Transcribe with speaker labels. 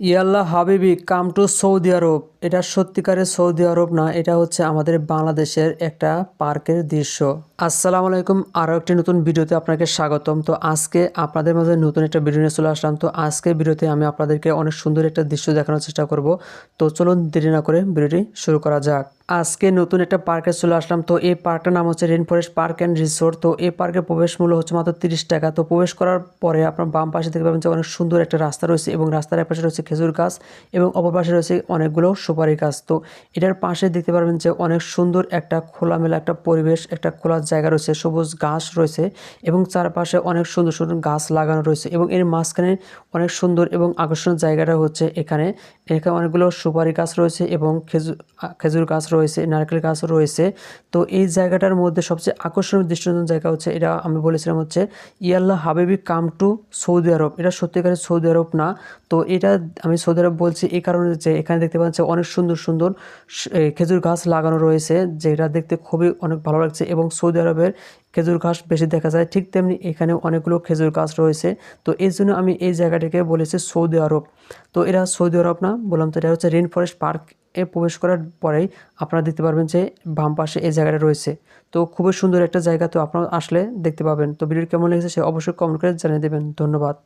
Speaker 1: ইয়াল্লা হাবিবি, come to Saudi আরব। এটা সত্যিকারের সৌদি আরব না, এটা হচ্ছে আমাদের বাংলাদেশের একটা পার্কের দৃশ্য। আসসালামু আলাইকুম, আরও একটি নতুন ভিডিওতে আপনাকে স্বাগতম। তো আজকে আপনাদের মাঝে নতুন একটা ভিডিও নিয়ে চলে আসলাম। তো আজকে ভিডিওতে আমি আপনাদেরকে অনেক সুন্দর একটা দৃশ্য দেখানোর চেষ্টা করব। তো চলুন দেরি না করে ভিডিওটি শুরু করা যাক। আজকে নতুন একটা পার্কে চলে আসলাম। তো এই পার্কটার নাম হচ্ছে rain forest park and resort তো এই পার্কের প্রবেশ মূল্য হচ্ছে মাত্র তিরিশ টাকা। তো প্রবেশ করার পরে আপনার বাম পাশে দেখতে পাবেন যে অনেক সুন্দর একটা রাস্তা রয়েছে এবং রাস্তার পাশে রয়েছে খেজুর গাছ এবং অপর পাশে রয়েছে অনেকগুলো সুপারি গাছ। তো এটার পাশে দেখতে পারবেন যে অনেক সুন্দর একটা খোলামেলা একটা পরিবেশ, একটা খোলা জায়গা রয়েছে, সবুজ ঘাস রয়েছে এবং চারপাশে অনেক সুন্দর সুন্দর গাছ লাগানো রয়েছে এবং এর মাঝখানে অনেক সুন্দর এবং আকর্ষণীয় জায়গাটা হচ্ছে এখানে। এখানে অনেকগুলো সুপারি গাছ রয়েছে এবং খেজুর খেজুর গাছ রয়েছে। নারকেল গাছ রয়েছে। তো এই জায়গাটার মধ্যে সবচেয়ে আকর্ষণীয় দৃষ্টিনন্দন জায়গা হচ্ছে, এটা আমি বলেছিলাম হচ্ছে, ইয়াল্লা হাবিবি কাম টু সৌদি আরব। এটা সত্যিকারের সৌদি আরব না। তো এটা আমি সৌদি আরব বলছি এই কারণে যে এখানে দেখতে পাচ্ছি অনেক সুন্দর সুন্দর খেজুর গাছ লাগানো রয়েছে, যেটা দেখতে খুবই অনেক ভালো লাগছে এবং সৌদি আরবের খেজুর গাছ বেশি দেখা যায়। ঠিক তেমনি এখানে অনেকগুলো খেজুর গাছ রয়েছে। তো এই জন্য আমি এই জায়গাটাকে বলেছি সৌদি আরব। তো এরা সৌদি আরব না, বললাম তো এটা হচ্ছে রেন ফরেস্ট পার্ক। এ প্রবেশ করার পরেই আপনারা দেখতে পারবেন যে বাম পাশে এই জায়গাটা রয়েছে। তো খুবই সুন্দর একটা জায়গা, তো আপনারা আসলে দেখতে পাবেন। তো ভিডিও কেমন লেগেছে, সে অবশ্যই কমেন্ট করে জানিয়ে দেবেন। ধন্যবাদ।